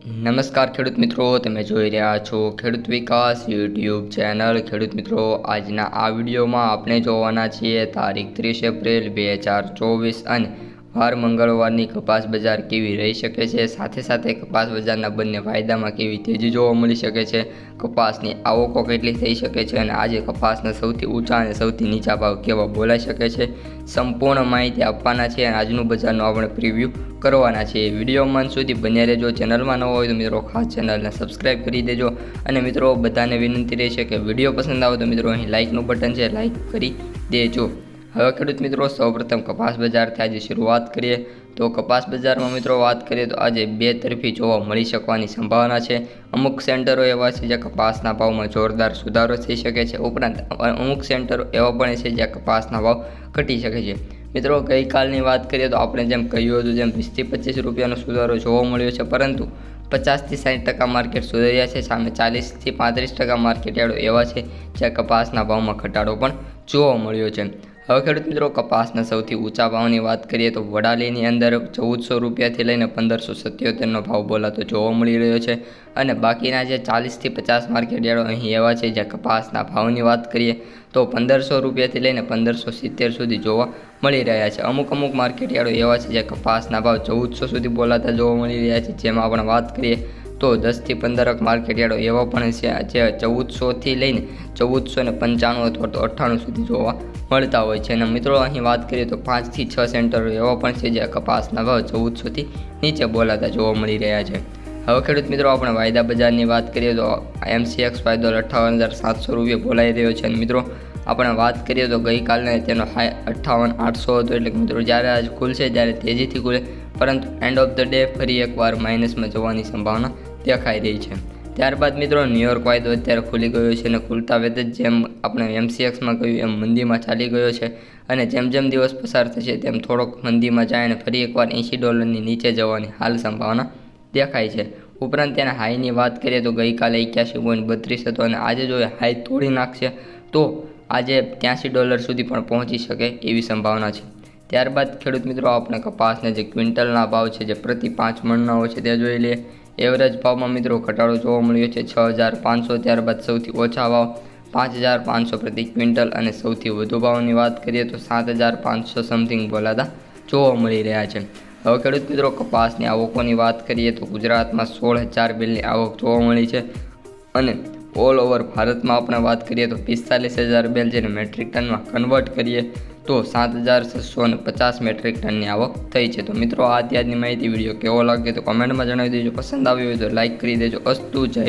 નમસ્કાર ખેડૂત મિત્રો, તમે જોઈ રહ્યા છો ખેડૂત વિકાસ યુટ્યુબ ચેનલ. ખેડૂત મિત્રો, આજના આ વિડીયોમાં આપણે જોવાના છીએ તારીખ ત્રીસ એપ્રિલ બે હજાર ચોવીસ અને વાર મંગળવારની કપાસ બજાર કેવી રહી શકે છે? સાથે સાથે કપાસ બજારના બંને વાયદામાં કેવી તેજી જોવા મળી શકે છે? કપાસની આવકો કેટલી થઈ શકે છે? અને આજે કપાસના સૌથી ઊંચા અને સૌથી નીચા ભાવ કેવા બોલાઈ શકે છે? સંપૂર્ણ માહિતી આપવાના છે અને આજનું બજારનું આપણે પ્રિવ્યૂ કરવાના છે. વિડીયોમાં સુધી બન્યા રહેજો. ચેનલમાં ન હોય તો મિત્રો ખાસ ચેનલને સબસ્ક્રાઈબ કરી દેજો. અને મિત્રો બધાને વિનંતી રહેશે કે વીડિયો પસંદ આવે તો મિત્રો અહીં લાઇકનું બટન છે લાઇક કરી દેજો. હવે ખેડૂત મિત્રો, સૌપ્રથમ કપાસ બજારથી આજે શરૂઆત કરીએ. તો કપાસ બજારમાં મિત્રો વાત કરીએ તો આજે બે તરફી જોવા મળી શકવાની સંભાવના છે. અમુક સેન્ટરો એવા છે જ્યાં કપાસના ભાવમાં જોરદાર સુધારો થઈ શકે છે. ઉપરાંત અમુક સેન્ટરો એવા પણ છે જ્યાં કપાસના ભાવ ઘટી શકે છે. મિત્રો, ગઈકાલની વાત કરીએ તો આપણે જેમ કહ્યું હતું જેમ વીસથી પચીસ રૂપિયાનો સુધારો જોવા મળ્યો છે. પરંતુ પચાસથી સાઠ ટકા માર્કેટ સુધર્યા છે. સામે ચાલીસથી પાંત્રીસ ટકા માર્કેટ એવા છે જ્યાં કપાસના ભાવમાં ઘટાડો પણ જોવા મળ્યો છે. હવે ખેડૂત મિત્રો કપાસના સૌથી ઊંચા ભાવની વાત કરીએ તો વડાલીની અંદર ચૌદસો રૂપિયાથી લઈને પંદરસો સત્યોતેરનો ભાવ બોલાતો જોવા મળી રહ્યો છે. અને બાકીના જે ચાલીસથી પચાસ માર્કેટ યાર્ડો અહીં એવા છે જ્યાં કપાસના ભાવની વાત કરીએ તો પંદરસો રૂપિયાથી લઈને પંદરસો સિત્તેર સુધી જોવા મળી રહ્યા છે. અમુક અમુક માર્કેટ યાર્ડો એવા છે જ્યાં કપાસના ભાવ ચૌદસો સુધી બોલાતા જોવા મળી રહ્યા છે. જેમાં આપણે વાત કરીએ તો દસથી પંદરક માર્કેટ યાર્ડો એવા પણ છે જે ચૌદસોથી લઈને ચૌદસો ને પંચાણું અથવા તો અઠ્ઠાણું સુધી જોવા મળતા હોય છે. અને મિત્રો, અહીં વાત કરીએ તો પાંચથી છ સેન્ટરો એવા પણ છે જે કપાસના ભાવ ચૌદસોથી નીચે બોલાતા જોવા મળી રહ્યા છે. હવે ખેડૂત મિત્રો, આપણે વાયદા બજારની વાત કરીએ તો એમસીએક્સ વાયદો અઠ્ઠાવન હજાર સાતસો રૂપિયા બોલાઈ રહ્યો છે. અને મિત્રો, આપણે વાત કરીએ તો ગઈકાલને તેનો હાઈ અઠ્ઠાવન આઠસો હતો. એટલે મિત્રો, જ્યારે આજ ખુલશે, ત્યારે તેજીથી ખુલે પરંતુ એન્ડ ઓફ ધ ડે ફરી એકવાર માઇનસમાં જવાની સંભાવના દેખાઈ રહી છે. ત્યારબાદ મિત્રો ન્યુયોર્ક વાયદો અત્યારે ખુલી ગયો છે અને ખુલતા વેદ જેમ આપણે એમસીએક્સમાં કહ્યું એમ મંદીમાં ચાલી ગયો છે. અને જેમ જેમ દિવસ પસાર થશે, તેમ થોડોક મંદીમાં જાય અને ફરી એકવાર એંશી ડોલરની નીચે જવાની હાલ સંભાવના દેખાય છે. ઉપરાંત તેના હાઈની વાત કરીએ તો ગઈકાલે એક્યાસી પોઈન્ટ બત્રીસ હતો અને આજે જો એ હાઈ તોડી નાખશે, તો આજે ત્યાંસી ડોલર સુધી પણ પહોંચી શકે એવી સંભાવના છે. ત્યારબાદ ખેડૂત મિત્રો આપણે કપાસના જે ક્વિન્ટલના ભાવ છે, જે પ્રતિ પાંચ મણના હોય છે, તે જોઈ લઈએ. એવરેજ ભાવમાં મિત્રો, ઘટાડો જોવા મળ્યો છે, છ હજાર પાંચસો. ત્યારબાદ સૌથી ઓછા ભાવ પાંચ હજાર પાંચસો પ્રતિ ક્વિન્ટલ અને સૌથી વધુ ભાવની વાત કરીએ તો સાત હજાર પાંચસો સમથિંગ બોલાતા જોવા મળી રહ્યા છે. હવે ખેડૂત મિત્રો, કપાસની આવકોની વાત કરીએ તો ગુજરાતમાં સોળ હજાર બિલની આવક જોવા મળી છે અને ઓલ ઓવર ભારતમાં આપણે વાત કરીએ તો પિસ્તાલીસ હજાર બેલ જેને મેટ્રિક ટનમાં કન્વર્ટ કરીએ તો સાત હજાર છસો ને પચાસ મેટ્રિક ટનની આવક થઈ છે. તો મિત્રો, આ અત્યારની માહિતી વીડિયો કેવો લાગે તો કોમેન્ટમાં જણાવી દેજો. પસંદ આવ્યો હોય તો લાઇક કરી દેજો. અસ્તુ જય